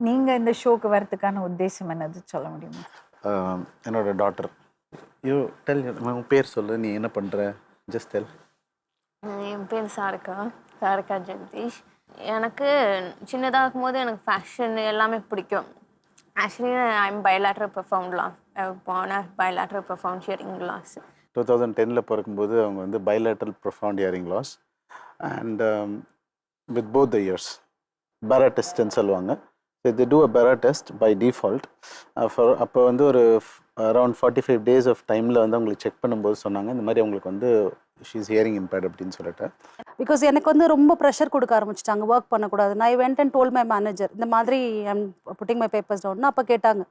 நீங்க இந்த ஷோக்கு வரதுக்கான உத்தேசம் என்னது சொல்ல முடியுமா? என்னோட டாட்டர் யூ டெல் உன் பேர் சொல்லு நீ என்ன பண்ணுற ஜஸ்ட் டெல் என் பேர் சாருக்கா. சாருக்கா ஜெகதீஷ். எனக்கு சின்னதாக இருக்கும்போது எனக்கு ஃபேஷன் எல்லாமே பிடிக்கும். Actually I'm bilateral perform class போன bilateral perform shearing class two thousand டெனில் பிறக்கும்போது அவங்க வந்து bilateral profound hearing loss and with both the ears BERA டெஸ்ட்னு சொல்லுவாங்க. தி டூ அ பேரா டெஸ்ட் பை டிஃபால்ட் அப்போ வந்து ஒரு around forty five days of டைமில் வந்து அவங்களுக்கு செக் பண்ணும்போது சொன்னாங்க இந்த மாதிரி அவங்களுக்கு வந்து ஷீஸ் ஹியரிங் இம்பேர்ட் அப்படின்னு சொல்லிட்டு. பிகாஸ் எனக்கு வந்து ரொம்ப ப்ரெஷர் கொடுக்க ஆரம்பிச்சிட்டாங்க ஒர்க் பண்ணக்கூடாது நான் went and told my manager இந்த மாதிரி I'm putting my papers down அப்போ கேட்டாங்க.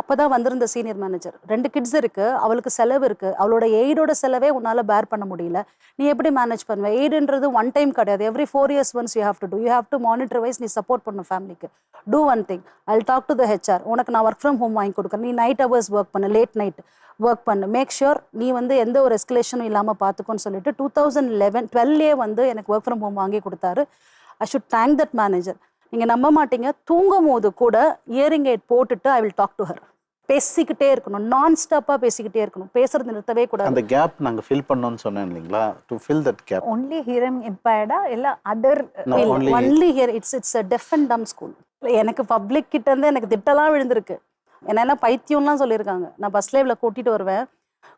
அப்போ தான் வந்திருந்த சீனியர் மேனேஜர் ரெண்டு கிட்ஸ் இருக்கு அவளுக்கு செலவு இருக்கு. அவளோட எய்டோட செலவே உன்னால் பேர் பண்ண முடியல. நீ எப்படி மேனேஜ் பண்ணுவ? எய்டுன்றது ஒன் டைம் கிடையாது. Every four years once you have to do you have to monitor wise நீ சப்போர்ட் பண்ணும் ஃபேமிலிக்கு do one thing I talk to the HR உனக்கு நான் ஒர்க் ஃப்ரம் ஹோம் வாங்கி கொடுக்குறேன். நீ நைட் ஹவர்ஸ் ஒர்க் பண்ணு லேட் நைட் ஒர்க் பண்ணு. மேக் ஷுர் நீ வந்து எந்த ஒரு எஸ்கலேஷனும் இல்லாமல் பார்த்துக்கோன்னு சொல்லிட்டு டூ தௌசண்ட் லெவன் டுவெல்லே வந்து எனக்கு ஒர்க் ஃப்ரம் ஹோம் வாங்கி கொடுத்தாரு. I should thank that manager நீங்கள் நம்ப மாட்டீங்க. தூங்கும் போது கூட இயரிங் எய்ட் போட்டுட்டு I will talk to her பேசிக்கிட்டே இருக்கணும். நான் ஸ்டாப்பாக பேசிக்கிட்டே இருக்கணும். பேசுறது நிறுத்தவே கூடாது. அந்த கேப் நாங்கள் ஃபில் பண்ணோம்னு சொன்னேன் இல்லைங்களா? To fill that gap only hearing இம்பேர்டா இல்ல other only hear it's it's a deaf and dumb school எனக்கு பப்ளிக் கிட்ட இருந்து எனக்கு திட்டலாம் விழுந்திருக்கு. என்னென்ன பைத்தியம்லாம் சொல்லியிருக்காங்க. நான் பஸ்ல இவளை கூட்டிட்டு வருவேன்.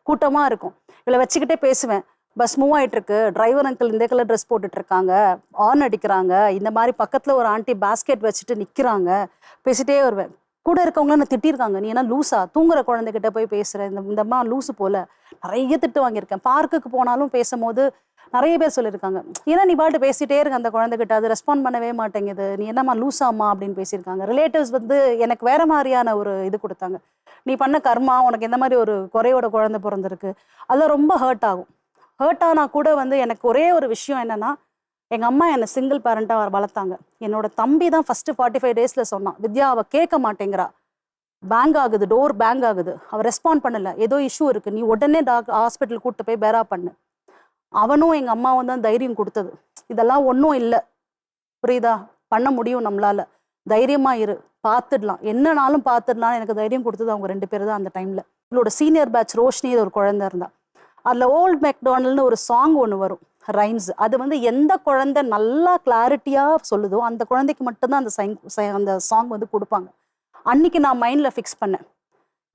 கூட்டமா இருக்கும். இவளை வச்சுக்கிட்டே பேசுவேன். பஸ் மூவ் ஆயிட்டு இருக்கு டிரைவர் அங்கிள் இந்த கலர் ட்ரெஸ் போட்டுட்டு இருக்காங்க ஆன் அடிக்கிறாங்க. இந்த மாதிரி பக்கத்துல ஒரு ஆண்டி பாஸ்கெட் வச்சுட்டு நிக்கிறாங்க. பேசிட்டே வருவேன். கூட இருக்கவங்கள நான் திட்டிருக்காங்க நீ என்ன லூஸா தூங்குற குழந்தைகிட்ட போய் பேசுற. இந்த இந்தம்மா லூசு போல. நிறைய திட்டு வாங்கியிருக்கேன். பார்க்குக்கு போனாலும் பேசும்போது நிறைய பேர் சொல்லியிருக்காங்க. ஏன்னா நீ பாட்டு பேசிட்டே இருக்க அந்த குழந்தைகிட்ட. அது ரெஸ்பாண்ட் பண்ணவே மாட்டேங்குது. நீ என்னம்மா லூசாம்மா? அப்படின்னு பேசியிருக்காங்க. ரிலேட்டிவ்ஸ் வந்து எனக்கு வேற மாதிரியான ஒரு இது கொடுத்தாங்க. நீ பண்ண கர்மா உனக்கு எந்த மாதிரி ஒரு குறையோட குழந்தை பிறந்திருக்கு? அதெல்லாம் ரொம்ப ஹர்ட் ஆகும். ஹர்ட் ஆனால் கூட வந்து எனக்கு ஒரே ஒரு விஷயம் என்னென்னா எங்கள் அம்மா என்னை சிங்கிள் பேரண்ட்டாக வளர்த்தாங்க. என்னோட தம்பி தான் ஃபஸ்ட்டு ஃபார்ட்டி ஃபைவ் டேஸில் சொன்னான் வித்யா அவள் கேட்க மாட்டேங்கிறா. பேங்க் ஆகுது டோர் பேங்க் ஆகுது. அவள் ரெஸ்பாண்ட் பண்ணலை. ஏதோ இஷ்யூ இருக்குது நீ உடனே டாக் ஹாஸ்பிட்டல் கூப்பிட்டு போய் பேரா பண்ணு. அவனும் எங்கள் அம்மாவும் தான் தைரியம் கொடுத்தது. இதெல்லாம் ஒன்றும் இல்லை. புரியுதா? பண்ண முடியும் நம்மளால. தைரியமாக இரு. பார்த்துடலாம் என்னனாலும் பார்த்துடலாம் எனக்கு தைரியம் கொடுத்தது அவங்க ரெண்டு பேர் தான் அந்த டைமில் இவளோட சீனியர் பேட்ச் ரோஷினி ஒரு குழந்தை இருந்தா. அதில் ஓல்ட் மெக்டானல்னு ஒரு சாங் ஒன்று வரும் ரைம்ஸ் அது வந்து எந்த குழந்தை நல்லா கிளாரிட்டியாக சொல்லுதோ அந்த குழந்தைக்கு மட்டும்தான் அந்த சைங் அந்த சாங் வந்து கொடுப்பாங்க. அன்னைக்கு நான் மைண்டில் ஃபிக்ஸ் பண்ணேன்.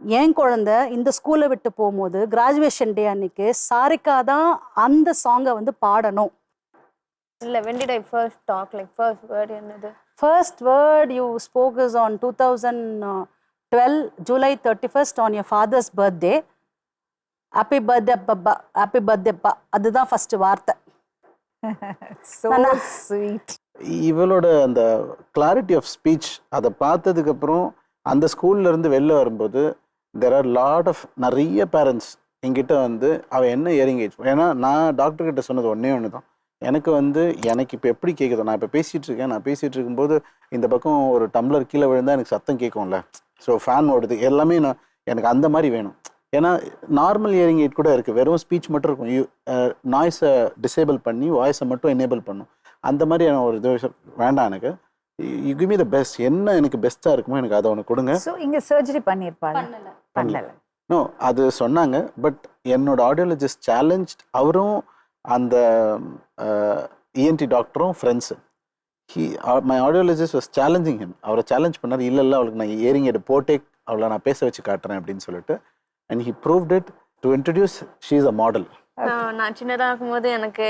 என் குழந்தை இந்த ஸ்கூலை விட்டு போகும்போது கிராஜுவேஷன் டே அன்னைக்கு சாரிக்கா தான் அந்த சாங்கை வந்து பாடணும். இல்லை when did I first talk like first word என்னது? First word you spoke is on two thousand twelve July thirty first on your father's birthday happy birthday papa happy birthday pa அதுதான் ஃபர்ஸ்ட் வார்த்தை. So sweet இவளோட அந்த clarity of speech அதை பார்த்ததுக்கப்புறம் அந்த ஸ்கூல்ல இருந்து வெளில வரும்போது தெர் ஆர் லாட் ஆஃப் நிறைய பேரண்ட்ஸ் என்கிட்ட வந்து அவள் என்ன இயரிங் ஏஜ் ஏன்னா நான் டாக்டர் கிட்ட சொன்னது ஒன்றே ஒன்று தான் எனக்கு வந்து எனக்கு இப்போ எப்படி கேட்குதோ நான் இப்போ பேசிகிட்டு இருக்கேன். நான் பேசிகிட்டு இருக்கும்போது இந்த பக்கம் ஒரு டம்ளர் கீழே விழுந்தா எனக்கு சத்தம் கேட்கும்ல ஸோ ஃபேன் ஓடுது. எல்லாமே நான் எனக்கு அந்த மாதிரி வேணும். ஏன்னா நார்மல் இயரிங் எய்ட் கூட இருக்குது வெறும் ஸ்பீச் மட்டும் இருக்கும். யூ நாய்ஸை டிசேபிள் பண்ணி வாய்ஸை மட்டும் எனேபிள் பண்ணும். அந்த மாதிரியான ஒரு இது வேண்டாம் எனக்கு. You give me the best என்ன எனக்கு பெஸ்ட்டாக இருக்குமோ எனக்கு அதை ஒன்று கொடுங்க. சோ இங்க சர்ஜரி பண்ணிருப்பாங்க பண்ணல. நோ அது சொன்னாங்க. பட் என்னோட ஆடியோலஜிஸ்ட் சேலஞ்ச் அவரும் அந்த இஎன்டி டாக்டரும் friends he my audiologist was challenging him அவரை சேலஞ்ச் பண்ணார். இல்லை இல்லை அவளுக்கு நான் இயரிங் எடு போட்டே அவளை நான் பேச வச்சு காட்டுறேன் அப்படின்னு சொல்லிட்டு. And he proved it to introduce she is a model நான் நான் சின்னதாக இருக்கும்போது எனக்கு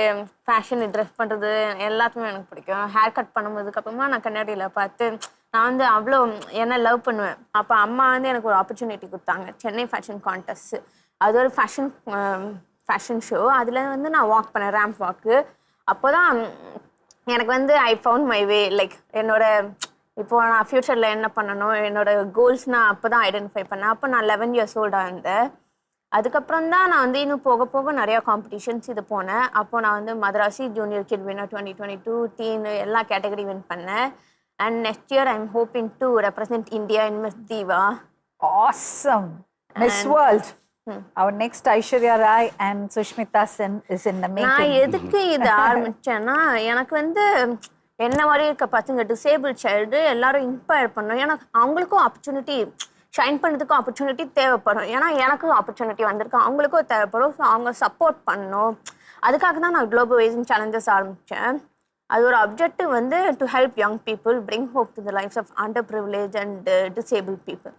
ஃபேஷன் ட்ரெஸ் பண்ணுறது எல்லாத்துமே எனக்கு பிடிக்கும். ஹேர் கட் பண்ணும்போதுக்கு அப்புறமா நான் கண்ணாடியில் பார்த்து நான் வந்து அவ்வளோ என்ன லவ் பண்ணுவேன். அப்போ அம்மா வந்து எனக்கு ஒரு ஆப்பர்ச்சுனிட்டி கொடுத்தாங்க. சென்னை ஃபேஷன் கான்டெஸ்ட் அது ஒரு ஃபேஷன் ஃபேஷன் ஷோ அதில் வந்து நான் வாக் பண்ணேன் ரேம்ப் வாக்கு அப்போ தான் எனக்கு வந்து I found my way like என்னோட இப்போ நான் ஃப்யூச்சரில் என்ன பண்ணணும்? என்னோட கோல்ஸ் நான் அப்போ தான் ஐடென்டிஃபை பண்ணேன். அப்போ நான் லெவன் இயர்ஸ் ஓல்டாக இருந்தேன். அதுக்கப்புறம் தான் நான் வந்து இன்னும் போக போக நிறைய காம்படிஷன்ஸ் இது போனேன். அப்போ நான் வந்து Madrasi junior kid winner twenty twenty two teen எல்லா கேட்டகரி வின் பண்ணேன். And next year I am hoping to represent India in Miss Diva awesome Miss World our next Aishwarya Rai and Sushmita Sen is in the நான் எதுக்கு இது ஆரம்பிச்சேன்னா எனக்கு வந்து என்ன மாதிரி இருக்க பசங்க டிசேபிள் சைல்டு எல்லாரும் இன்ஸ்பயர் பண்ணணும். ஏன்னா அவங்களுக்கும் ஆப்பர்ச்சுனிட்டி ஷைன் பண்ணுறதுக்கும் ஆப்பர்ச்சுனிட்டி தேவைப்படும். ஏன்னா எனக்கும் ஆப்பர்ச்சுனிட்டி வந்திருக்கு. அவங்களுக்கும் தேவைப்படும். ஸோ அவங்க சப்போர்ட் பண்ணணும். அதுக்காக தான் நான் குளோபல் வைசிங் சேலஞ்சஸ் ஆரம்பித்தேன் அது ஒரு அப்ஜெக்டிவ் வந்து to help young people bring hope to the lifes of under privilege and disable people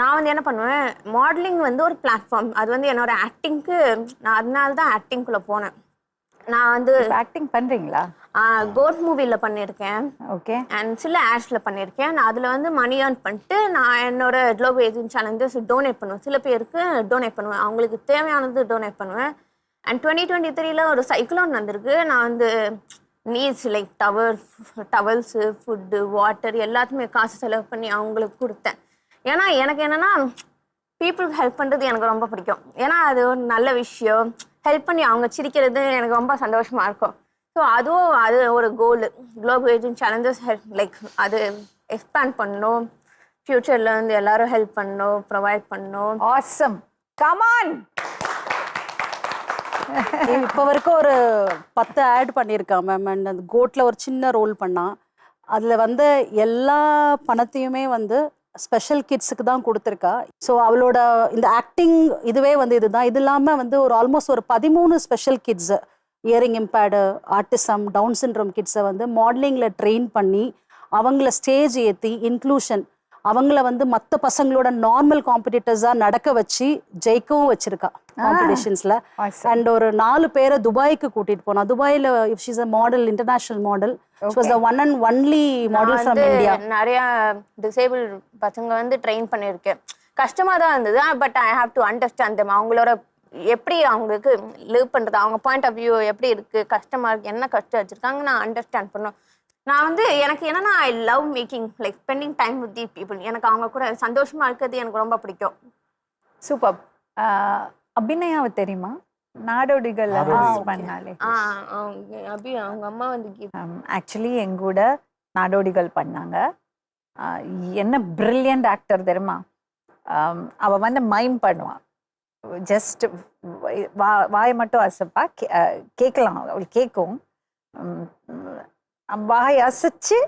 நான் வந்து என்ன பண்ணுவேன்? மாடலிங் வந்து ஒரு பிளாட்ஃபார்ம் அது வந்து என்னோட ஆக்டிங்க்கு நான் அதனால தான் ஆக்டிங்குள்ளே போனேன். நான் வந்து ஆக்டிங் பண்றீங்களா? கோட் மூவியில் பண்ணியிருக்கேன் ஓகே. அண்ட் சில ஆட்ஸில் பண்ணியிருக்கேன் நான் அதில் வந்து மணி ஏர்ன் பண்ணிட்டு நான் என்னோட குளோபல் ஏஜென்ட் சேலஞ்சஸ் டொனேட் பண்ணுவேன். சில பேருக்கு டொனேட் பண்ணுவேன். அவங்களுக்கு தேவையானது டொனேட் பண்ணுவேன். அண்ட் டுவெண்ட்டி டுவெண்ட்டி த்ரீல ஒரு சைக்ளோன் வந்திருக்கு. நான் வந்து needs like tower towels food water எல்லாத்துமே காசு செலவு பண்ணி அவங்களுக்கு கொடுத்தேன். ஏன்னா எனக்கு என்னென்னா பீப்புளுக்கு ஹெல்ப் பண்ணுறது எனக்கு ரொம்ப பிடிக்கும். ஏன்னா அது ஒரு நல்ல விஷயம். ஹெல்ப் பண்ணி அவங்க சிரிக்கிறது எனக்கு ரொம்ப சந்தோஷமாக இருக்கும். ஸோ அதுவும் அது ஒரு goal global agent challenges help like அது எக்ஸ்பேண்ட் பண்ணணும் ஃப்யூச்சரில் வந்து எல்லாரும் ஹெல்ப் பண்ணணும் ப்ரொவைட் பண்ணணும் ஆசம் கமான் இப்போ வரைக்கும் ஒரு பத்து ஆட் பண்ணியிருக்கான் மேம் அண்ட் அந்த கோட்டில் ஒரு சின்ன ரோல் பண்ணான். அதில் வந்து எல்லா பணத்தையுமே வந்து ஸ்பெஷல் கிட்ஸுக்கு தான் கொடுத்துருக்கா. ஸோ அவளோட இந்த ஆக்டிங் இதுவே வந்து இதுதான். இது இல்லாமல் வந்து ஒரு ஆல்மோஸ்ட் ஒரு பதிமூணு special kids hearing impaired autism Down syndrome கிட்ஸை வந்து மாடலிங்கில் ட்ரெயின் பண்ணி அவங்கள ஸ்டேஜ் ஏற்றி இன்க்ளூஷன் அவங்கள வந்து மற்ற பசங்களோட நார்மல் காம்படிட்டர்ஸாக நடக்க வச்சு ஜெயிக்கவும் வச்சிருக்கா காம்படிஷன்ஸில். அண்ட் ஒரு நாலு பேரை துபாய்க்கு கூட்டிட்டு போனா துபாயில if she's a model international model was the one and only model from India நிறைய டிசேபிள் பசங்க வந்து ட்ரெயின் பண்ணியிருக்கேன் கஷ்டமா தான் இருந்தது. But I have to understand them. அவங்களோட எப்படி அவங்களுக்கு லிவ் பண்றது? அவங்க பாயிண்ட் ஆஃப் வியூ எப்படி இருக்கு? கஷ்டமா இருக்கு? என்ன கஷ்டம் வச்சிருக்காங்க நான் அண்டர்ஸ்டாண்ட் பண்ணும் நான் வந்து எனக்கு என்னன்னா I love making like spending time with the people எனக்கு அவங்க கூட சந்தோஷமா இருக்கிறது எனக்கு ரொம்ப பிடிக்கும். சூப்பர் அபிநயாவை தெரியுமா? நாடோடிகள் பண்ணாலே. அபி அவங்க அம்மா வந்து. ஆக்சுவலி எங்கூட நாடோடிகள் பண்ணாங்க. என்ன பிரில்லியன்ட் ஆக்டர் தெரியுமா? ஆம், அவ வந்து மைம் பண்ணுவான் ஜஸ்ட் வா வாயை மட்டும் அசைப்பா கேட்கலாம் அவள் கேட்கும் வாய் அசைச்சு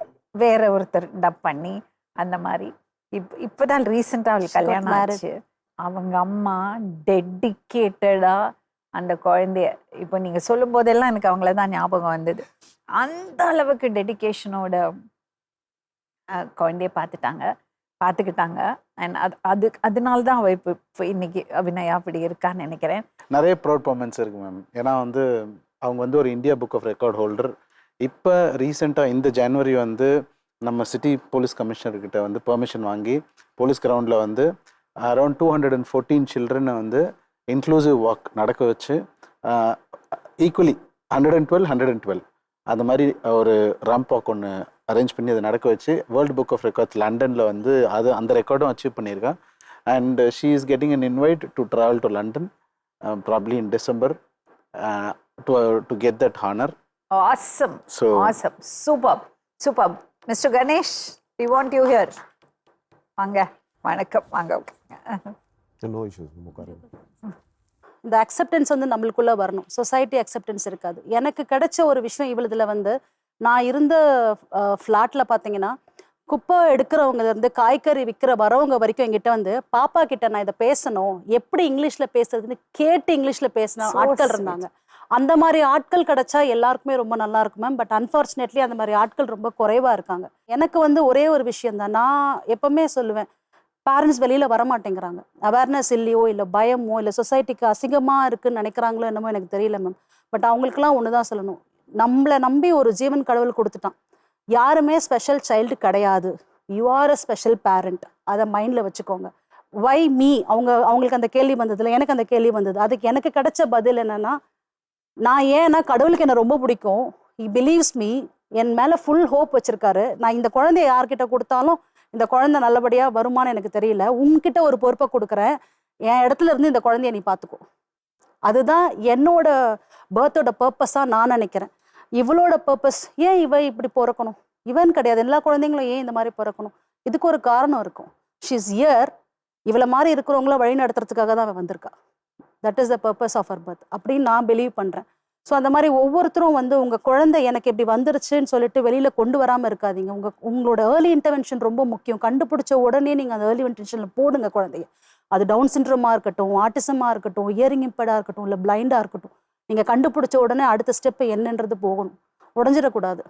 வேற ஒருத்தர் டப் பண்ணி அந்த மாதிரி. இப் இப்போதான் ரீசெண்டாக அவளுக்கு கல்யாணம். ஆச்சு. அவங்க அம்மா டெடிக்கேட்டடா அந்த குழந்தைய இப்போ நீங்க சொல்லும் போதெல்லாம் எனக்கு அவங்கள தான் ஞாபகம் வந்தது. அந்த அளவுக்கு டெடிகேஷனோட குழந்தைய பார்த்துட்டாங்க. பார்த்துக்கிட்டாங்க. அண்ட் அது அது அதனால தான் அவள் இப்போ இப்போ இன்னைக்கு அபிநயா அப்படி இருக்கான்னு நினைக்கிறேன். நிறைய ப்ரௌட் பர்மன்ஸ் இருக்கு மேம் ஏன்னா வந்து அவங்க வந்து ஒரு India book of record holder இப்போ ரீசெண்டாக இந்த ஜனவரி வந்து நம்ம சிட்டி போலீஸ் கமிஷனர்கிட்ட வந்து பெர்மிஷன் வாங்கி போலீஸ் கிரவுண்டில் வந்து around two hundred and fourteen சில்ட்ரனை வந்து இன்க்ளூசிவ் வாக் நடக்க வச்சு equally hundred and twelve hundred and twelve அந்த மாதிரி ஒரு ரம்ப் வாக் ஒன்று அரேஞ்ச் பண்ணி அதை நடக்க வச்சு வேர்ல்டு புக் ஆஃப் ரெக்கார்ட்ஸ் லண்டனில் வந்து அது அந்த ரெக்கார்டும் அச்சீவ் பண்ணியிருக்கேன். And she is getting an invite to travel to London probably in December to to get that honour awesome so awesome super super Mister Ganesh we want you here வாங்க. வணக்கம். வாங்க. No issues இந்த acceptance வந்து நம்மளுக்குள்ள வரணும். Society acceptance இருக்காது. எனக்கு கிடைச்ச ஒரு விஷயம் இவ்வளவுல வந்து நான் இருந்த ஃப்ளாட்ல பார்த்தீங்கன்னா குப்பை எடுக்கிறவங்க இருந்து காய்கறி விற்கிற வரவங்க வரைக்கும் என்கிட்ட வந்து பாப்பா கிட்ட நான் இதை பேசணும். எப்படி இங்கிலீஷ்ல பேசுறதுன்னு கேட்டு இங்கிலீஷ்ல பேசின So ஆட்கள். இருந்தாங்க. அந்த மாதிரி ஆட்கள் கிடைச்சா எல்லாருக்குமே ரொம்ப நல்லா இருக்கும் மேம் பட் அன்ஃபார்ச்சுனேட்லி அந்த மாதிரி ஆட்கள் ரொம்ப குறைவாக இருக்காங்க. எனக்கு வந்து ஒரே ஒரு விஷயம் தான். நான் எப்பவுமே சொல்லுவேன் பேரண்ட்ஸ் வெளியில் வர மாட்டேங்கிறாங்க அவேர்னஸ் இல்லையோ இல்லை பயமோ இல்லை சொசைட்டிக்கு அசிங்கமாக இருக்குன்னு நினைக்கிறாங்களோ என்னமோ எனக்கு தெரியல மேம் பட் அவங்களுக்குலாம் ஒன்று தான் சொல்லணும். நம்மளை நம்பி ஒரு ஜீவன் கடவுள் கொடுத்துட்டான். யாருமே ஸ்பெஷல் சைல்டு கிடையாது. You are a special parent அதை மைண்டில் வச்சுக்கோங்க. வை மீ அவங்க அவங்களுக்கு அந்த கேள்வி வந்ததுல எனக்கு அந்த கேள்வி வந்தது. அதுக்கு எனக்கு கிடைச்ச பதில் என்னன்னா நான் ஏன்னா கடவுளுக்கு என்ன ரொம்ப பிடிக்கும். இ பிலீவ்ஸ் மீ என் மேலே ஃபுல் ஹோப் வச்சிருக்காரு. நான் இந்த குழந்தைய யார்கிட்ட கொடுத்தாலும் இந்த குழந்தை நல்லபடியாக வருமான்னு எனக்கு தெரியல. உன்கிட்ட ஒரு பொறுப்பை கொடுக்குறேன். என் இடத்துல இருந்து இந்த குழந்தைய நீ பார்த்துக்கோ அதுதான் என்னோட பர்த்தோட பர்பஸாக நான் நினைக்கிறேன். இவளோட பர்பஸ் ஏன் இவ இப்படி பிறக்கணும்? இவன் கிடையாது. எல்லா குழந்தைங்களும் ஏன் இந்த மாதிரி பிறக்கணும்? இதுக்கு ஒரு காரணம் இருக்கும். ஷீஸ் இயர் இவளை மாதிரி இருக்கிறவங்கள வழி நடத்துறதுக்காக தான் அவன் வந்திருக்கா. That is the purpose of our birth அப்படின்னு நான் பிலீவ் பண்ணுறேன் ஸோ அந்த மாதிரி ஒவ்வொருத்தரும் வந்து உங்கள் குழந்தை எனக்கு இப்படி வந்துருச்சுன்னு சொல்லிட்டு வெளியில் கொண்டு வராமல் இருக்காதீங்க. உங்கள் உங்களோட ஏர்லி இன்டர்வென்ஷன் ரொம்ப முக்கியம். கண்டுபிடிச்ச உடனே நீங்கள் அந்த ஏர்லி இன்டர்வென்ஷனில் போடுங்க குழந்தைய. அது டவுன் சிண்ட்ரோமாக இருக்கட்டும் ஆட்டிசமாக இருக்கட்டும் இயரிங் இம்பேடாக இருக்கட்டும் இல்லை பிளைண்டாக இருக்கட்டும் நீங்கள் கண்டுபிடிச்ச உடனே அடுத்த ஸ்டெப்பு என்னன்றது போகணும். உடஞ்சிடக்கூடாது.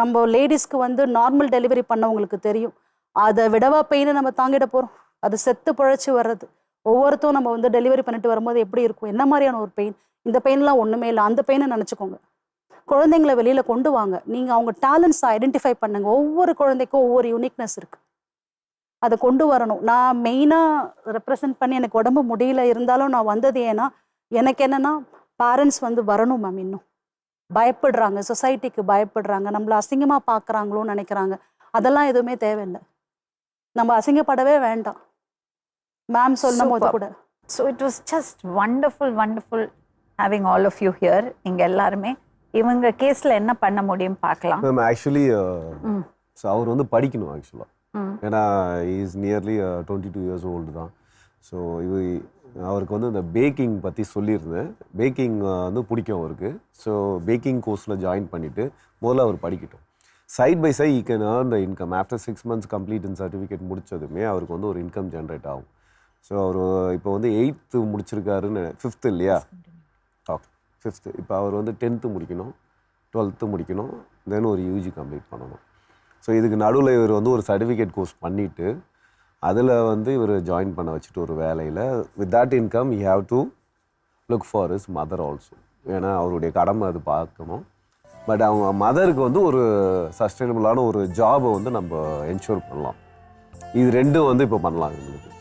நம்ம லேடிஸ்க்கு வந்து நார்மல் டெலிவரி பண்ணவங்களுக்கு தெரியும். அதை விடவா பெயினை நம்ம தாங்கிட போகிறோம் அது செத்து பிழைச்சி வர்றது. ஒவ்வொருத்தரும் நம்ம வந்து டெலிவரி பண்ணிட்டு வரும்போது எப்படி இருக்கும்? என்ன மாதிரியான ஒரு பெயின் இந்த பெயின்லாம் ஒன்றுமே இல்லை. அந்த பெயினை நினச்சிக்கோங்க. குழந்தைங்களை வெளியில் கொண்டு வாங்க. நீங்கள் அவங்க டேலண்ட்ஸை ஐடென்டிஃபை பண்ணுங்க. ஒவ்வொரு குழந்தைக்கும் ஒவ்வொரு யூனிக்னஸ் இருக்குது அதை கொண்டு வரணும். நான் மெயினாக ரெப்ரசன்ட் பண்ணி எனக்கு உடம்பு முடியல இருந்தாலும் நான் வந்தது ஏன்னா எனக்கு என்னன்னா பேரண்ட்ஸ் வந்து வரணும் மேம் இன்னும். பயப்படுறாங்க. சொசைட்டிக்கு பயப்படுறாங்க. நம்மளை அசிங்கமாக பார்க்குறாங்களோன்னு நினைக்கிறாங்க. அதெல்லாம் எதுவுமே தேவையில்லை. நம்ம அசிங்கப்படவே வேண்டாம். மேம் சொல்லும் போது. கூட. So it was just wonderful wonderful having all of you here இங்கே எல்லாருமே. இவங்க கேஸில் என்ன பண்ண முடியும் பார்க்கலாம். Ma'am actually. ஸோ uh, அவர் வந்து படிக்கணும் ஆக்சுவலாக. ஏன்னா is nearly twenty two years old தான். ஸோ இது அவருக்கு வந்து இந்த பேக்கிங் பற்றி சொல்லியிருந்தேன். பேக்கிங் வந்து பிடிக்கும் அவருக்கு. ஸோ பேக்கிங் கோர்ஸில் ஜாயின் பண்ணிவிட்டு முதல்ல அவர் படிக்கட்டும். Side by side he can earn the income after six months complete in certificate முடிச்சதுமே அவருக்கு வந்து ஒரு இன்கம் ஜென்ரேட் ஆகும். ஸோ அவர் இப்போ வந்து எயித்து முடிச்சிருக்காருன்னு ஃபிஃப்த்து இல்லையா? ஓகே ஃபிஃப்த்து இப்போ அவர் வந்து டென்த்து முடிக்கணும் டுவெல்த்து முடிக்கணும் தென் ஒரு யூஜி கம்ப்ளீட் பண்ணணும். ஸோ இதுக்கு நடுவில் இவர் வந்து ஒரு சர்டிஃபிகேட் கோர்ஸ் பண்ணிவிட்டு அதில் வந்து இவர் ஜாயின் பண்ண வச்சுட்டு ஒரு வேலையில் with that income you have to look for is mother also ஏன்னா அவருடைய கடமை அது பார்க்கணும். பட் அவங்க மதருக்கு வந்து ஒரு சஸ்டைனபிளான ஒரு ஜாபை வந்து நம்ம என்ஷூர் பண்ணலாம். இது ரெண்டும் வந்து இப்போ பண்ணலாம் இவங்களுக்கு.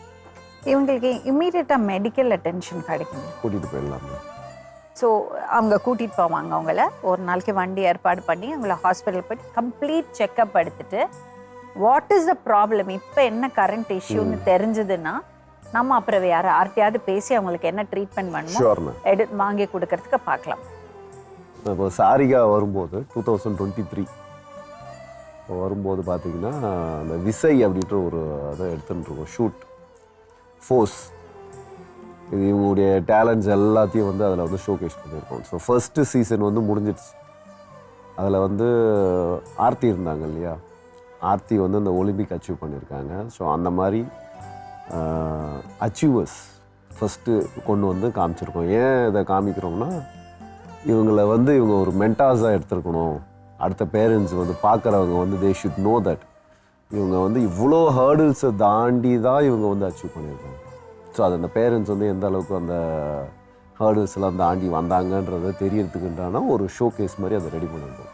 இவங்களுக்கு இம்மீடியட்டாக மெடிக்கல் அட்டென்ஷன் கிடைக்கும். கூட்டிகிட்டு போயிடலாம். ஸோ அவங்க கூட்டிகிட்டு போவாங்க அவங்கள. ஒரு நாளைக்கு வண்டி ஏற்பாடு பண்ணி அவங்கள ஹாஸ்பிட்டல் போயிட்டு கம்ப்ளீட் செக்கப் எடுத்துட்டு வாட் இஸ் த ப்ராப்ளம் இப்போ என்ன கரண்ட் இஷ்யூன்னு தெரிஞ்சதுன்னா நம்ம அப்புறம் வேற யார்ட்டையாவது பேசி அவங்களுக்கு என்ன ட்ரீட்மெண்ட் மேம் எடு வாங்கி கொடுக்கறதுக்கு பார்க்கலாம். இப்போ சாரிகா வரும்போது டூ தௌசண்ட் டுவெண்ட்டி த்ரீ வரும்போது பார்த்தீங்கன்னா அந்த விசை அப்படின்ற ஒரு அதை எடுத்துட்டு இருக்கோம் ஷூட் ஃபோர்ஸ் இது இவங்களுடைய டேலண்ட்ஸ் எல்லாத்தையும் வந்து அதில் வந்து ஷோகேஸ் பண்ணியிருக்கோம். ஸோ ஃபர்ஸ்ட்டு சீசன் வந்து முடிஞ்சிடுச்சு. அதில் வந்து ஆர்த்தி இருந்தாங்க இல்லையா? ஆர்த்தி வந்து அந்த ஒலிம்பிக் அச்சீவ் பண்ணியிருக்காங்க. ஸோ அந்த மாதிரி அச்சீவர்ஸ் ஃபஸ்ட்டு கொண்டு வந்து காமிச்சிருக்கோம். ஏன் இதை காமிக்கிறோம்னா இவங்களை வந்து இவங்க ஒரு மென்டாஸாக எடுத்துருக்கணும். அடுத்த பேரண்ட்ஸ் வந்து பார்க்குறவங்க வந்து தே ஷுட் நோ தட் இவங்க வந்து இவ்வளோ ஹேர்டில்ஸை தாண்டி தான் இவங்க வந்து அச்சீவ் பண்ணியிருக்காங்க. ஸோ அது அந்த பேரண்ட்ஸ் வந்து எந்த அளவுக்கு அந்த ஹேர்டில்ஸ் எல்லாம் தாண்டி வந்தாங்கன்றதை தெரியறதுக்குன்றான ஒரு ஷோ கேஸ் மாதிரி அதை ரெடி பண்ணியிருக்கோம்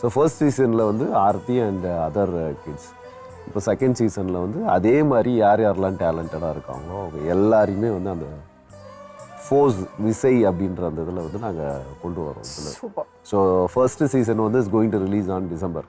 ஸோ ஃபர்ஸ்ட் சீசனில் வந்து ஆர்த்தி அண்ட் அதர் கிட்ஸ் இப்போ செகண்ட் சீசனில் வந்து அதே மாதிரி யார் யாரெல்லாம் டேலண்டடாக இருக்காங்களோ அவங்க எல்லாரையுமே வந்து அந்த ஃபோர்ஸ் விசை அப்படின்ற அந்த இதில் வந்து நாங்கள் கொண்டு வரோம் ஸோ ஃபர்ஸ்ட் சீசன் வந்து is going to release on December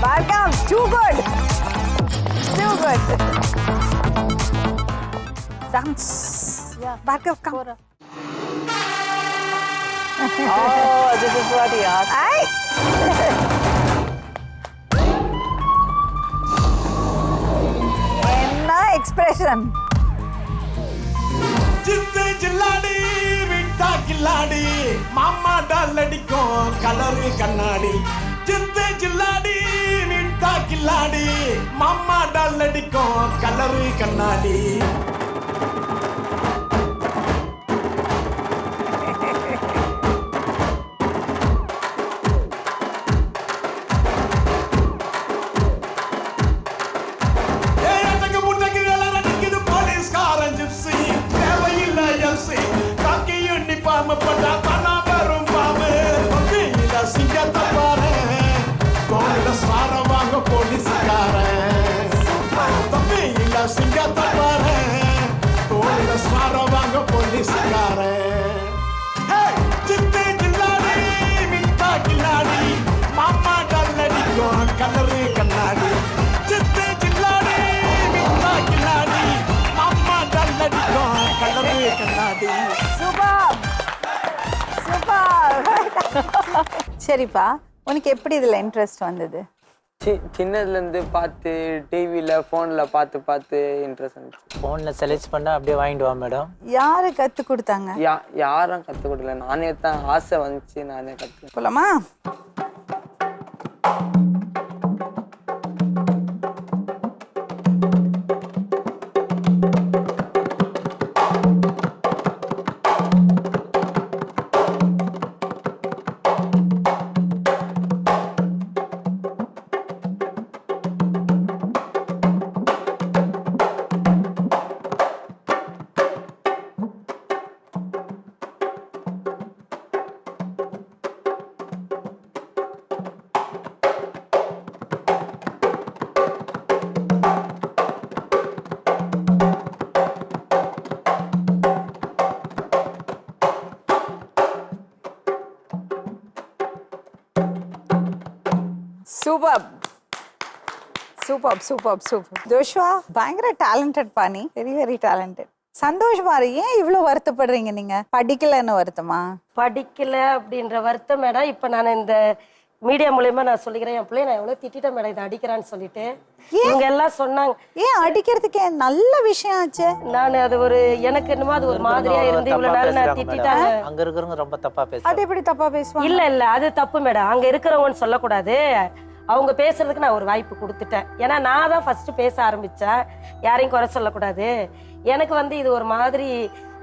So cute. Awesome. Bhargav, too good. Too good. Dance. Yeah. Bhargav, come. Go. Oh, this is what he asked. Ay! என்ன எக்ஸ்பிரஷன் ஜித்து ஜில்லாடி விட்டா கில்லாடி மாமா டால் அடிக்கும் கலரு கண்ணாடி ஜித்து கில்லாடி விட்டா கில்லாடி மாமா டால் அடிக்கும் colour கண்ணாடி. சரிப்பா உனக்கு எப்படி இதுல இன்ட்ரெஸ்ட் வந்தது? சி சின்னதுலேருந்து பார்த்து டிவியில் ஃபோனில் பார்த்து பார்த்து இன்ட்ரெஸ்ட் வந்துச்சு. ஃபோனில் செலக்ட் பண்ணால் அப்படியே வாங்கிட்டு வா மேடம் யாரு கத்து கொடுத்தாங்க? யா யாரும் கற்றுக் கொடுக்கல. நானே தான் ஆசை வந்துச்சு நானே கற்று போலாமா? சூப்பர் சூப்பர் ஜோஷ்வா பயங்கர டேலண்டட் பாணி. வெரி வெரி டேலண்டட் சந்தோஷ் பாரு ஏன் இவ்வளவு வருத்தப்படுறீங்க நீங்க? படிக்கலன்னு வருத்தமா? படிக்கல அப்படின்ற வருத்தம் மேடம் இப்போ நான் இந்த மீடியா மூலயமா நான் சொல்லிக்கிறேன். என் பிள்ளைய நான் எவ்வளோ திட்டிட்டேன் மேடம் இதை அடிக்கிறான்னு சொல்லிட்டு. இவங்க எல்லாம் சொன்னாங்க. ஏன் அடிக்கிறதுக்கு நல்ல விஷயம் ஆச்சு? நான் அது ஒரு எனக்கு என்னமோ அது ஒரு மாதிரியா இருந்து இவ்வளவு நாள் நான் திட்டிட்டாங்க அங்க இருக்கிறவங்க ரொம்ப தப்பா அது பேசுறாங்க எப்படி தப்பா பேசுவாங்க? இல்ல இல்ல அது தப்பு மேடம். அங்க இருக்கிறவங்கன்னு சொல்லக்கூடாது. அவங்க பேசுறதுக்கு நான் ஒரு வாய்ப்பு கொடுத்துட்டேன். ஏன்னா நான் தான் ஃபர்ஸ்ட் பேச ஆரம்பிச்சேன். யாரையும் குறை சொல்லக்கூடாது. எனக்கு வந்து இது ஒரு மாதிரி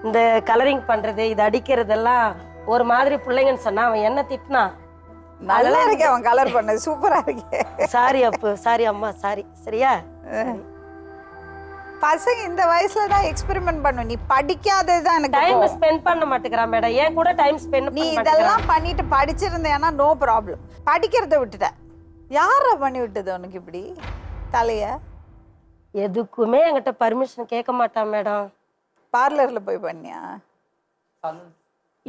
இந்த கலரிங் பண்றது இது அடிக்கிறதெல்லாம் ஒரு மாதிரி பிள்ளைங்கன்னு சொன்னா அவன் என்ன திட்டினான் நல்லா இருக்கு அவன் கலர் பண்ணது. சூப்பரா இருக்கு. சாரி அப்பு சாரி அம்மா சாரி சரியா? பசங்க இந்த வயசுல தான் எக்ஸ்பெரிமெண்ட் பண்ணும். நீ படிக்காதது தான் எனக்கு டைம். ஸ்பெண்ட் பண்ண மாட்டேங்கிறான் மேடம். ஏன் கூட டைம் ஸ்பெண்ட் நீ இதெல்லாம் பண்ணிட்டு படிச்சிருந்தேன்னா நோ ப்ராப்ளம் படிக்கிறத விட்டுட்ட. யாரா பண்ணி விட்டது உனக்கு இப்படி? தலைய? எதுக்குமே என்கிட்ட பர்மிஷன் கேட்க மாட்டான் மேடம். பார்லர்ல போய் பண்ணியா?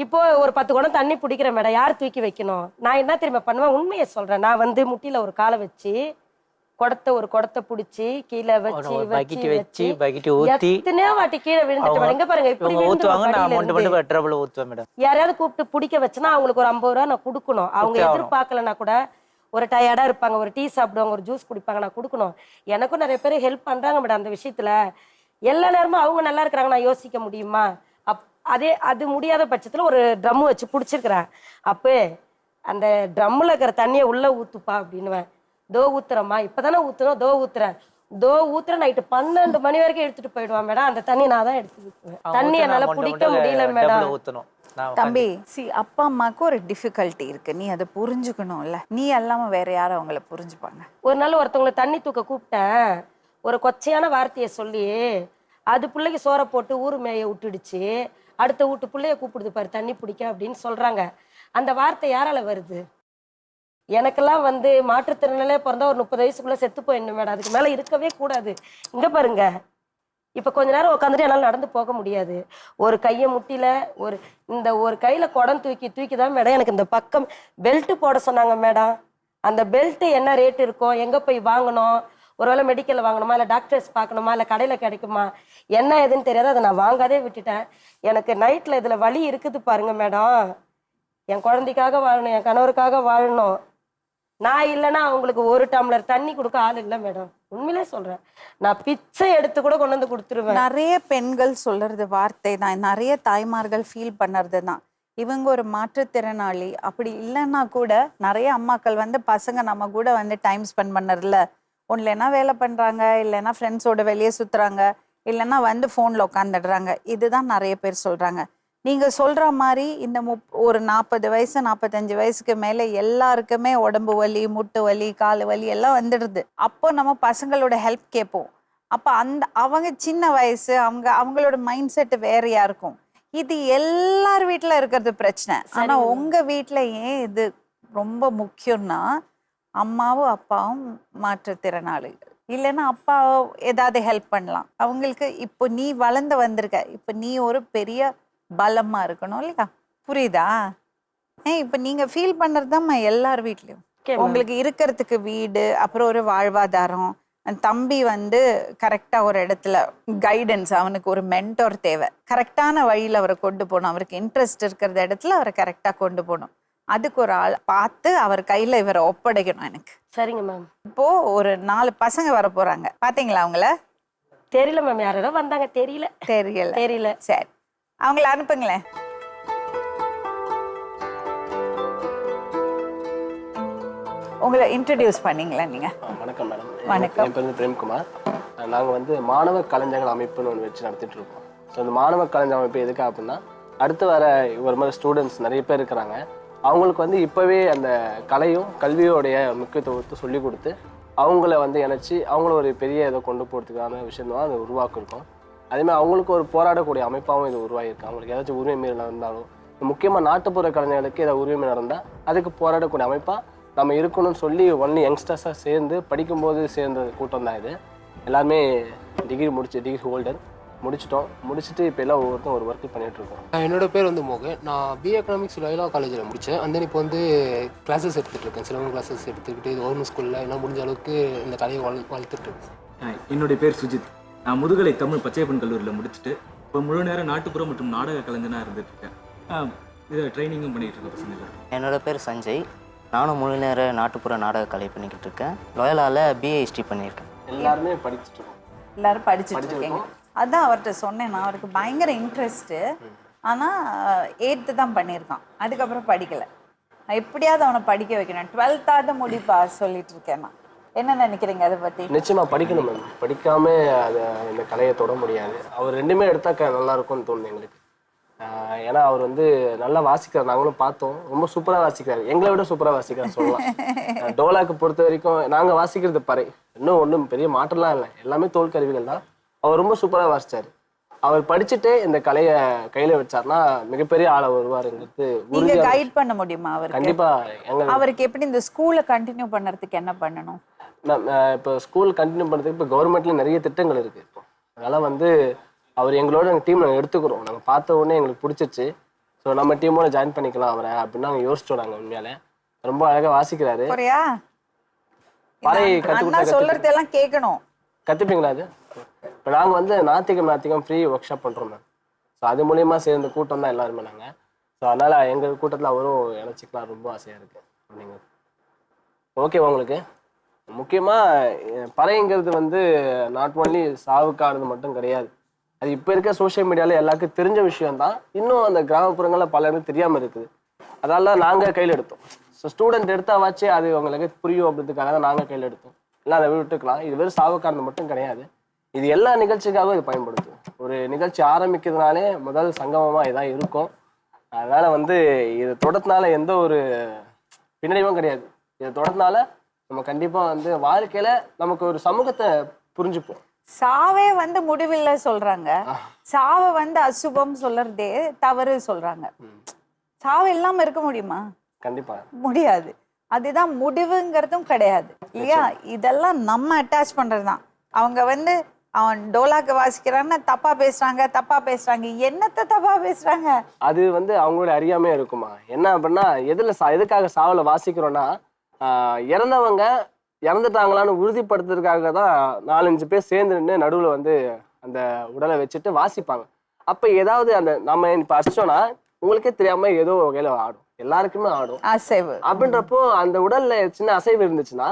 இப்போ ஒரு பத்து குடம் தண்ணி பிடிக்கிறேன் மேடம். யார் தூக்கி வைக்கணும்? நான் என்ன தெரியுமா பண்ணுவேன்? உண்மையை சொல்றேன். நான் வந்து முட்டியில ஒரு காலை வச்சு குடத்தை ஒரு குடத்தை பிடிச்சி கீழே வச்சு bucket வச்சு வச்சு, bucket ஊத்தி, எத்தனையோ வாட்டி கீழே விழுந்துட்டு. இங்க பாருங்க இப்படி ஊத்துவாங்க நான் மட்டும் இருந்து. ட்ரபிள் ஊத்துவேன் மேடம். யாரையாவது கூப்பிட்டு பிடிக்க வச்சுனா அவங்களுக்கு ஒரு ஐம்பது ரூபா நான் கொடுக்கணும். அவங்க. எதிர்பார்க்கலனா கூட ஒரு டயர்டா இருப்பாங்க ஒரு டீ சாப்பிடுவாங்க ஒரு ஜூஸ் குடிப்பாங்க நான் கொடுக்கணும். எனக்கும் நிறைய பேர் ஹெல்ப் பண்றாங்க மேடம் அந்த விஷயத்துல. எல்லா நேரமும் அவங்க நல்லா இருக்கிறாங்க நான் யோசிக்க முடியுமா? அப் அதே அது முடியாத பட்சத்துல ஒரு ட்ரம் வச்சு பிடிச்சிருக்கிறேன். அப்போ அந்த ட்ரம்மில் இருக்கிற தண்ணியை உள்ள ஊத்துப்பா அப்படின்னுவேன். தோ ஊத்துறம்மா இப்பதானே ஊத்துறோம் தோ ஊத்துறேன். தோ ஊத்துற நைட்டு பன்னெண்டு மணி வரைக்கும் எடுத்துட்டு போயிடுவான் மேடம் அந்த தண்ணி நான் தான் எடுத்து தண்ணி என்னால பிடிக்க முடியல மேடம் ஊத்தணும். நான் தம்பி சி அப்பா அம்மாவுக்கு ஒரு டிஃபிகல்ட்டி இருக்கு. நீ அதை புரிஞ்சுக்கணும்ல. நீ அல்லாம வேற யாரும் அவங்கள புரிஞ்சுப்பாங்க. ஒரு நாள் ஒருத்தவங்களை தண்ணி தூக்க கூப்பிட்டேன். ஒரு கொச்சையான வார்த்தையை சொல்லி அது பிள்ளைக்கு சோறை போட்டு ஊர் மேய விட்டுடுச்சு. அடுத்த வீட்டு பிள்ளைய கூப்பிடுது பாரு தண்ணி பிடிக்க அப்படின்னு சொல்றாங்க. அந்த வார்த்தை யாரால வருது? எனக்கெல்லாம் வந்து மாற்றுத்திறனாலே பிறந்தா ஒரு முப்பது வயசுக்குள்ள செத்து போயிடணும் மேடம் அதுக்கு மேல இருக்கவே கூடாது. இங்க பாருங்க. இப்போ கொஞ்ச நேரம் உட்காந்துட்டு என்னால் நடந்து போக முடியாது. ஒரு கையை முட்டில ஒரு இந்த ஒரு கையில குடம் தூக்கி தூக்கி தான் மேடம் எனக்கு இந்த பக்கம் பெல்ட் போட சொன்னாங்க மேடம். அந்த பெல்ட் என்ன ரேட் இருக்கும் எங்க போய் வாங்கணும்? ஒருவேளை மெடிக்கலில் வாங்கணுமா இல்லை டாக்டர்ஸ் பார்க்கணுமா இல்லை கடையில் கிடைக்குமா? என்ன ஏதுன்னு தெரியாது அதை நான் வாங்காதே விட்டுட்டேன். எனக்கு நைட்டில் இதில் வலி இருக்குது பாருங்க மேடம். என் குழந்தைக்காக வாழணும் என் கணவருக்காக வாழணும். நான் இல்லைன்னா அவங்களுக்கு ஒரு டம்ளர் தண்ணி கொடுக்க ஆள் இல்லை மேடம். உண்மையிலே சொல்றேன். நான் பிச்சை எடுத்து கூட கொண்டு வந்து கொடுத்துருவேன். நிறைய பெண்கள் சொல்றது வார்த்தை தான். நிறைய தாய்மார்கள் ஃபீல் பண்ணுறது தான். இவங்க ஒரு மாற்றுத்திறனாளி. அப்படி இல்லைன்னா கூட நிறைய அம்மாக்கள் வந்து பசங்க நம்ம கூட வந்து டைம் ஸ்பெண்ட் பண்ணறதில்ல ஒன்றுலனா வேலை பண்ணுறாங்க இல்லைன்னா ஃப்ரெண்ட்ஸோட வெளியே சுற்றுறாங்க இல்லைன்னா வந்து ஃபோனில் உட்காந்துடுறாங்க இதுதான் நிறைய பேர் சொல்கிறாங்க நீங்கள் சொல்கிற மாதிரி இந்த முப் ஒரு நாற்பது வயசு நாற்பத்தஞ்சு வயசுக்கு மேலே எல்லாருக்குமே உடம்பு வலி முட்டு வலி கால் வலி எல்லாம் வந்துடுது. அப்போ நம்ம பசங்களோட ஹெல்ப் கேட்போம். அப்போ அந்த அவங்க சின்ன வயசு அவங்க அவங்களோட மைண்ட் செட் வேறையா இருக்கும். இது எல்லார் வீட்டில் இருக்கிறது பிரச்சனை. ஆனால் உங்கள் வீட்டில் ஏன் இது ரொம்ப முக்கியம்னா அம்மாவும் அப்பாவும் மாற்றுத்திறனாளிகள் இல்லைன்னா அப்பா ஏதாவது ஹெல்ப் பண்ணலாம். அவங்களுக்கு இப்போ நீ வளர்ந்து வந்திருக்க இப்போ நீ ஒரு பெரிய பலமா இருக்கணும் இல்லையா? புரியுதா? ஏ இப்போ நீங்க ஃபீல் பண்ணுறது தான் எல்லார் வீட்லயும். உங்களுக்கு இருக்கிறதுக்கு வீடு அப்புறம் ஒரு வாழ்வாதாரம் தம்பி வந்து கரெக்டாக ஒரு இடத்துல கைடன்ஸ் அவனுக்கு ஒரு மென்டோர் தேவை. கரெக்டான வழியில் அவரை கொண்டு போகணும். அவருக்கு இன்ட்ரெஸ்ட் இருக்கிற இடத்துல அவரை கரெக்டாக கொண்டு போகணும். அதுக்கு ஒரு ஆள் பார்த்து அவர் கையில இவரை ஒப்படைக்கணும் எனக்கு. சரிங்க மேம் இப்போ ஒரு நாலு பசங்க வர போறாங்க பாத்தீங்களா அவங்கள? தெரியல மேம் யாரோ வந்தாங்க. தெரியல. தெரியல. தெரியல. சரி. அவங்கள அனுப்புங்களேன். உங்களை இன்ட்ரடியூஸ் பண்ணீங்களா நீங்க. ஆ, வணக்கம் மேடம். வணக்கம். என் பேர் வந்து பிரேம்குமார். நாங்கள் வந்து மாணவ கலைஞர்கள் அமைப்புன்னு ஒன்று வச்சு நடத்திட்டு இருக்கோம். ஸோ இந்த மாணவ கலைஞர் அமைப்பு எதுக்கு அப்படின்னா அடுத்து வர ஒரு மாதிரி ஸ்டூடெண்ட்ஸ் நிறைய பேர் இருக்கிறாங்க. அவங்களுக்கு வந்து இப்போவே அந்த கலையும் கல்வியோடைய முக்கியத்துவத்தை சொல்லி கொடுத்து அவங்கள வந்து இணைச்சி அவங்கள ஒரு பெரிய இதை கொண்டு போகிறதுக்கான விஷயம் தான் அதை உருவாக்கியிருக்கோம். அதேமாதிரி அவங்களுக்கு ஒரு போராடக்கூடிய அமைப்பாகவும் இது உருவாகியிருக்கு. அவங்களுக்கு ஏதாச்சும் உரிமை மீறல் நடந்தாலும் முக்கியமாக நாட்டுப்புற கலைஞர்களுக்கு ஏதாவது உரிமை நடந்தால் அதுக்கு போராடக்கூடிய அமைப்பாக நம்ம இருக்கணும்னு சொல்லி ஒன்லி யங்ஸ்டர்ஸாக சேர்ந்து படிக்கும்போது சேர்ந்த கூட்டம் தான் இது. எல்லாருமே டிகிரி முடிச்சு டிகிரி ஹோல்டர் முடிச்சிட்டோம். முடிச்சுட்டு இப்போ எல்லாம் ஒவ்வொருத்தரும் ஒரு ஒர்க் பண்ணிட்டு இருக்கோம் என்னோட பேர் வந்து மோகன். நான் பிஏ எக்கனாமிக்ஸ் லயோலா காலேஜில் முடித்தேன் அந்த இப்போ வந்து கிளாஸஸ் எடுத்துகிட்டு இருக்கேன் சிலவங்க கிளாஸஸ் எடுத்துக்கிட்டு இது கவர்மெண்ட் ஸ்கூலில் என்ன முடிஞ்ச அளவுக்கு இந்த கலையை வள வளர்த்துட்டு இருக்கேன். என்னுடைய பேர் சுஜித். நான் முதுகலை தமிழ் பச்சையப்பன் கல்லூரியில் முடிச்சுட்டு இப்போ முழு நேரம் நாட்டுப்புற மற்றும் நாடக கலைஞனாக இருந்துட்டு இருக்கேன் இதை ட்ரைனிங்கும் பண்ணிட்டு இருக்கேன் பசங்களுக்கு என்னோட பேர் சஞ்சய். நானும் முழு நேர நாட்டுப்புற நாடக கலை பண்ணிக்கிட்டு இருக்கேன். லோயலாவில் பிஏ ஹிஸ்ட்ரி பண்ணியிருக்கேன். எல்லாருமே படிச்சுட்டு இருக்கோம். எல்லாரும் படிச்சுட்டு இருக்கீங்க. அதான் அவர்கிட்ட சொன்னேன் நான். அவருக்கு பயங்கர இன்ட்ரெஸ்ட்டு ஆனால் எயித்து தான் பண்ணியிருக்கான். அதுக்கப்புறம் படிக்கல. நான் எப்படியாவது அவனை படிக்க வைக்கணும். டுவெல்த்தாவது முடிப்பா சொல்லிட்டு இருக்கேன் நான். என்ன நினைக்கிறீங்க அதை பற்றி நிச்சயமா படிக்கணும் மேம். படிக்காம அதை இந்த கலையை தொட முடியாது. அவர் ரெண்டுமே எடுத்தாக்க நல்லா இருக்கும்னு தோணுது எங்களுக்கு. ஆஹ் ஏன்னா அவர் வந்து நல்லா வாசிக்கிறார். நாங்களும் பார்த்தோம். ரொம்ப சூப்பராக வாசிக்கிறார். எங்களை விட சூப்பராக வாசிக்கிறார் சொல்லலாம். ஆஹ் டோலாக்கு பொறுத்த வரைக்கும் நாங்கள் வாசிக்கிறது பறை. இன்னும் ஒன்றும் பெரிய மாற்றம்லாம் இல்லை. எல்லாமே தோல் கருவிகள் தான். அவர் ரொம்ப சூப்பராக வாசிச்சார். அவர் படிச்சுட்டு இந்த கலையை கையில் வச்சார்னா மிகப்பெரிய ஆளை வருவாருங்கிறது நீங்க உறுதியான கைட் பண்ண முடியுமா அவருக்கு? கண்டிப்பா. எங்க அவருக்கு எப்படி இந்த ஸ்கூலை கண்டினியூ பண்ணுறதுக்கு என்ன பண்ணணும்? இப்போ ஸ்கூல் கண்டினியூ பண்ணுறதுக்கு இப்போ கவர்மெண்ட்ல நிறைய திட்டங்கள் இருக்குது இப்போ. அதனால் வந்து அவர் எங்களோட எங்கள் டீம் நாங்கள் எடுத்துக்கிறோம். நாங்கள் பார்த்த உடனே எங்களுக்கு பிடிச்சிச்சு. ஸோ நம்ம டீமோட ஜாயின் பண்ணிக்கலாம் அவரை அப்படின்னு நாங்கள் யோசிச்சோம் நாங்கள் உண்மையாலே. ரொம்ப அழகாக வாசிக்கிறாரு. பறை இந்த கற்றுக் அண்ணா கொடுத்தா சொல்றதெல்லாம் கேட்கணும் கற்றுப்பீங்களா அது? இப்போ நாங்கள் வந்து நாத்திகம் நாத்திகம் ஃப்ரீ ஒர்க் ஷாப் பண்ணுறோம் மேம் ஸோ அது மூலியமா சேர்ந்த கூட்டம் தான் எல்லாருமே நாங்கள் ஸோ அதனால் எங்கள் கூட்டத்தில் அவரும் இணைச்சிக்கலாம். ரொம்ப ஆசையாக இருக்குது அப்படிங்க ஓகே உங்களுக்கு? முக்கியமாக பறைங்கிறது வந்து நாட் ஒன்லி சாவுக்கானது மட்டும் கிடையாது. அது இப்போ இருக்க சோஷியல் மீடியாவில் எல்லாருக்கும் தெரிஞ்ச விஷயம்தான். இன்னும் அந்த கிராமப்புறங்களில் பலருக்கு தெரியாமல் இருக்குது. அதனால நாங்கள் கையில் எடுத்தோம். ஸோ ஸ்டூடெண்ட் எடுத்தாவாச்சு அது உங்களுக்கு புரியும் அப்படின்றதுக்காக தான் நாங்கள் கையில் எடுத்தோம். இல்லை அதை விட்டுக்கலாம். இது வெறும் சாவுக்கானது மட்டும் கிடையாது. இது எல்லா நிகழ்ச்சிக்காகவும் இது பயன்படுத்தும். ஒரு நிகழ்ச்சி ஆரம்பிக்கிறதுனாலே முதல் சங்கமமாக இதான் இருக்கும். அதனால் வந்து இது தொடர்னால எந்த ஒரு பின்னடைவும் கிடையாது. இதை தொடர்னால நம்ம கண்டிப்பா வந்து வாழ்க்கையில நமக்கு ஒரு சமூகத்தை புரிஞ்சுப்போம். சாவே வந்து முடிவில்லை சொல்றாங்க. சாவை வந்து அசுபம் சொல்றதே தவறு சொல்றாங்க. சாவு இல்லாம இருக்க முடியுமா? கண்டிப்பா. முடியாது. அதுதான் முடிவுங்கிறதும் கிடையாது. இல்லையா? இதெல்லாம் நம்ம அட்டாச் பண்றதுதான். அவங்க வந்து அவன் டோலாக்கு வாசிக்கிறான்னு தப்பா பேசுறாங்க தப்பா பேசுறாங்க. என்னத்த தப்பா பேசுறாங்க? அது வந்து அவங்களோட அறியாமையா இருக்குமா? என்ன அப்படின்னா எதுல எதுக்காக சாவல வாசிக்கிறோம்னா இறந்தவங்க இறந்துட்டாங்களான்னு உறுதிப்படுத்துறதுக்காக தான் நாலஞ்சு பேர் சேர்ந்து நின்று நடுவில் வந்து அந்த உடலை வச்சுட்டு வாசிப்பாங்க. அப்போ ஏதாவது அந்த நம்ம இப்போ அடிச்சோன்னா உங்களுக்கே தெரியாம ஏதோ வகையில ஆடும். எல்லாருக்குமே ஆடும். அசைவு. அப்படின்றப்போ அந்த உடல்ல சின்ன அசைவு இருந்துச்சுன்னா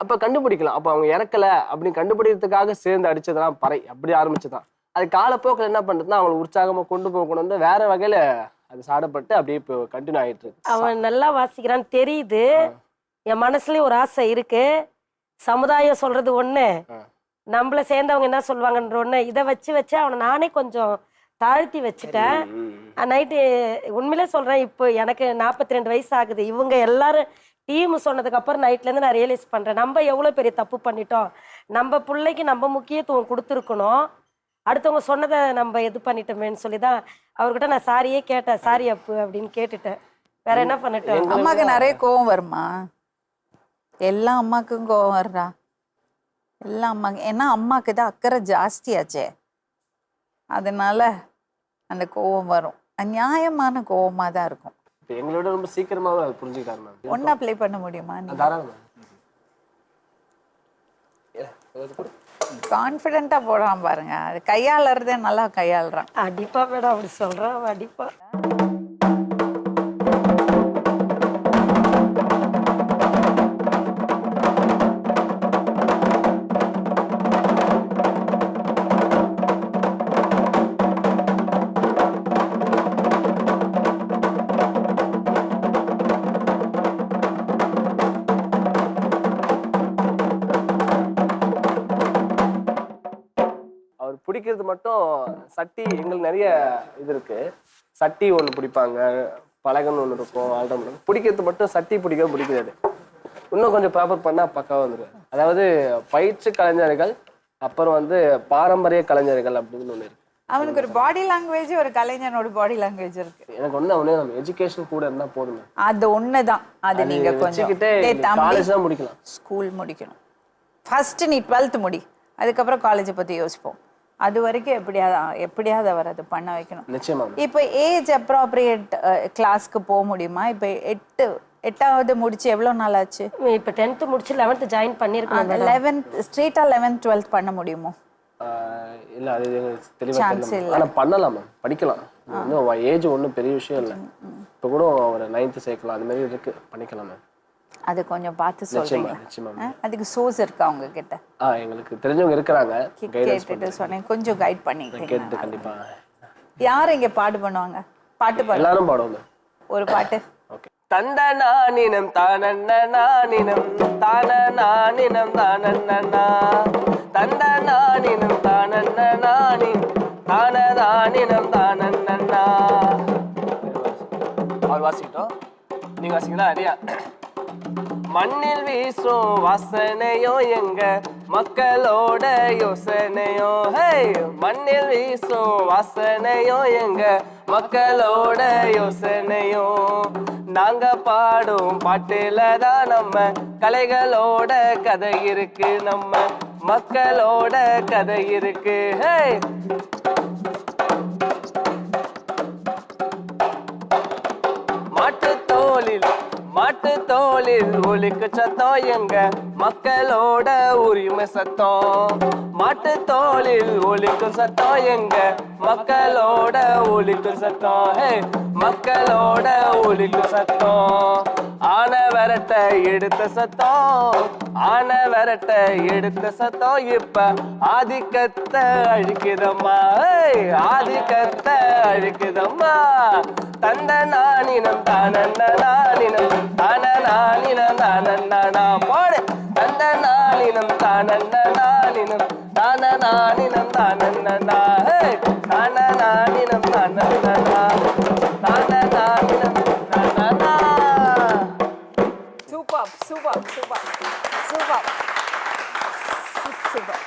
அப்ப கண்டுபிடிக்கலாம். அப்ப அவங்க இறக்கல அப்படின்னு கண்டுபிடிக்கிறதுக்காக சேர்ந்து அடிச்சதுதான் பறை. அப்படி ஆரம்பிச்சதுதான் அது காலப்போக்கில் என்ன பண்றதுன்னா அவங்களை உற்சாகமா கொண்டு போக கொண்டு வந்து வேற வகையில அது சாடப்பட்டு அப்படியே இப்போ கண்டினியூ ஆயிட்டு இருக்கு. அவன் நல்லா வாசிக்கிறான்னு தெரியுது. என் மனசுலயும் ஒரு ஆசை இருக்கு. சமுதாயம் சொல்றது ஒண்ணு. நம்மள சேர்ந்தவங்க என்ன சொல்லுவாங்கன்ற ஒண்ணு. இதை வச்சு வச்சு அவனை நானே கொஞ்சம் தாழ்த்தி வச்சுட்டேன். நைட்டு உண்மையிலே சொல்றேன் இப்போ எனக்கு நாற்பத்தி ரெண்டு வயசு ஆகுது. இவங்க எல்லாரும் டீம் சொன்னதுக்கு அப்புறம் நைட்ல இருந்து நான் ரியலைஸ் பண்றேன். நம்ம எவ்வளவு பெரிய தப்பு பண்ணிட்டோம். நம்ம பிள்ளைக்கு நம்ம முக்கியத்துவம் கொடுத்துருக்கணும். அடுத்தவங்க சொன்னதை நம்ம இது பண்ணிட்டோமேன்னு சொல்லி தான் அவர்கிட்ட நான் சாரியே கேட்டேன். சாரி அப்பு அப்படின்னு கேட்டுட்டேன். வேற என்ன பண்ணட்டும்? அம்மாக்கு நிறைய கோவம் வருமா? எல்லா அம்மாக்கும் கோவம் வருதா எல்லா அம்மாக்கு ஏன்னா அம்மாக்கு தான் அக்கறை ஜாஸ்தியாச்சே. அதனால அந்த கோவம் வரும். அது நியாயமான கோவமா தான் இருக்கும். இப்போ எங்களோட ரொம்ப சீக்கிரமாவே அது புரிஞ்சுக்கிட்டாரு மேம். ஒன்னா ப்ளே பண்ண முடியுமா நீ? தாராளம். மேம் கான்ஃபிடென்ட்டா போடாம பாருங்க. அது கையாளுறதே நல்லா கையாளுறான். அடிப்பா மேடம் அப்படி அவன் அடிப்பா. பிடிக்கிறது மட்டும் சட்டி எங்களுக்கு நிறைய இது இருக்கு. சட்டி ஒன்று பிடிப்பாங்க பலகன் ஒன்று இருக்கும் ஆல்டம் பிடிக்கிறது மட்டும் சட்டி பிடிக்க பிடிக்கிறது. இன்னும் கொஞ்சம் ப்ராப்பர் பண்ணால் பக்காவாக வந்துடும் அதாவது பயிற்சி கலைஞர்கள் அப்புறம் வந்து பாரம்பரிய கலைஞர்கள் அப்படின்னு ஒன்று இருக்கு. அவனுக்கு ஒரு பாடி லாங்குவேஜ் ஒரு கலைஞனோட பாடி லாங்குவேஜ் இருக்கு. எனக்கு ஒன்று ஒன்று நம்ம எஜுகேஷன் கூட இருந்தால் போதுங்க. அது ஒண்ணுதான். அது நீங்க கொஞ்சம் college தான் முடிக்கலாம். ஸ்கூல் முடிக்கணும். ஃபர்ஸ்ட் நீ டுவெல்த் முடி. அதுக்கப்புறம் காலேஜை பத்தி யோசிப்போம். அது வரைக்கும் எப்படியாவது எப்படியாவது அவர் அதை பண்ண வைக்கணும். நிச்சயமா. இப்போ ஏஜ் அப்ராப்ரியேட் கிளாஸ்க்கு போக முடியுமா? இப்போ எட்டு எட்டாவது முடிச்சு எவ்வளோ நாள் ஆச்சு? இப்போ டென்த்து முடிச்சு லெவன்த்து ஜாயின் பண்ணியிருக்கேன் மேடம் லெவன்த் ஸ்ட்ரெயிட்டாக லெவன்த் டுவெல்த் பண்ண முடியுமோ? இல்ல அது எனக்கு தெளிவா Chance தெரியல இல்ல. ஆனா பண்ணலாம் மேம் படிக்கலாம். இன்னும் ஏஜ் ஒன்றும் பெரிய விஷயம் இல்லை. இப்போ கூட ஒரு நைன்த்து சேர்க்கலாம். அது மாதிரி இருக்கு. பண்ணிக்கலாம் மேம் அது கொஞ்சம் பார்த்து சொல்றீங்க. அதுக்கு சோர்ஸ் இருக்கா அவங்க கிட்ட ஆ எங்களுக்கு தெரிஞ்சவங்க இருக்கிறாங்க. கேட்டுட்டு சொன்னேன். கொஞ்சம் கைட் பண்ணிக்கிறீங்க கேட்டுட்டு கண்டிப்பா. யார் இங்க பாடு பண்ணுவாங்க? பாட்டு பாடு. எல்லாரும் பாடுவோம் மேம் ஒரு பாட்டு. தந்த நானினம் தானன்ன நானினம். தான நானினம் தானன்னா தந்த நானினம் தானன்ன நானி. தான தானினம் தானன்னா அவர் வாசிக்கிட்டோம். நீங்க வாசிங்களா அடியா மண்ணில் வீசும் வாசனையோ எங்க மக்களோட யோசனையோ? ஹே மண்ணில் வீசும் வாசனையோ எங்க மக்களோட யோசனையோ? நாங்க பாடும் பாட்டுல தான் நம்ம கலைகளோட கதை இருக்கு. நம்ம மக்களோட கதை இருக்கு. ஹே மாட்டு தோளில் ஒலிக்கு சத்தம் எங்க மக்களோட உரிமை சத்தம். மாட்டு தோளில் ஒலிக்கு சத்தம் எங்க மக்களோட ஒலிக்கு சத்தம். மக்களோட ஒலிக்கு சத்தம். ஆன விரட்ட எடுத்த சத்தம் ஆன விரட்ட எடுத்த சத்தம். இப்ப ஆதிக்கத்தை அழிக்குதம்மா. ஆதிக்கத்தை அழிக்குதம்மா. தந்த நானினம் தானன்ன நானினம் தான நானினம் தானன்னா போடு. தந்த நானினம் தானன்ன நானினம் தான நானினம் தானன்னா ஏய், தான நானினம் தானன்னா super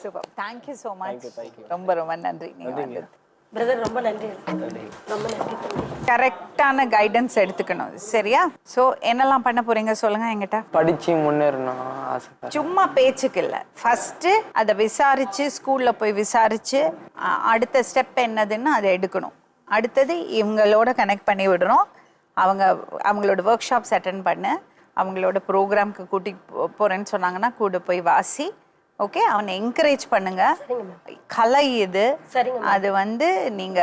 super thank you so much ரொம்ப ரொம்ப நன்றி. நீங்க வந்தது. பிரதர் ரொம்ப நன்றி. ரொம்ப நன்றி. கரெக்டான கைடன்ஸ் எடுத்துக்கணும். சரியா? ஸோ என்னெல்லாம் பண்ண போறீங்க சொல்லுங்க என்கிட்ட. படிச்சு முன்னேறணும் சும்மா பேச்சுக்கு இல்லை. ஃபஸ்ட்டு அதை விசாரித்து ஸ்கூலில் போய் விசாரித்து அடுத்த ஸ்டெப் என்னதுன்னு அதை எடுக்கணும். அடுத்தது இவங்களோட கனெக்ட் பண்ணி விடுறோம். அவங்க அவங்களோட ஒர்க் ஷாப்ஸ் அட்டன் பண்ணு. அவங்களோட ப்ரோக்ராம்க்கு கூட்டி போ- போறேன்னு சொன்னாங்கன்னா கூட போய் வாசி. ஓகே அவனை என்கரேஜ் பண்ணுங்க. கலை இது. அது வந்து நீங்க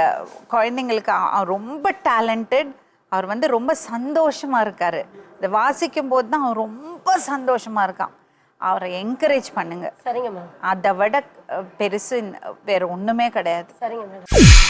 குழந்தைங்களுக்கு ரொம்ப டேலண்டட் அவர் வந்து ரொம்ப சந்தோஷமா இருக்காரு. இதை வாசிக்கும் போது தான் அவன் ரொம்ப சந்தோஷமா இருக்கான். அவரை என்கரேஜ் பண்ணுங்க. சரிங்க மேம் அதை விட பெருசு வேற ஒண்ணுமே கிடையாது. சரிங்க மேடம்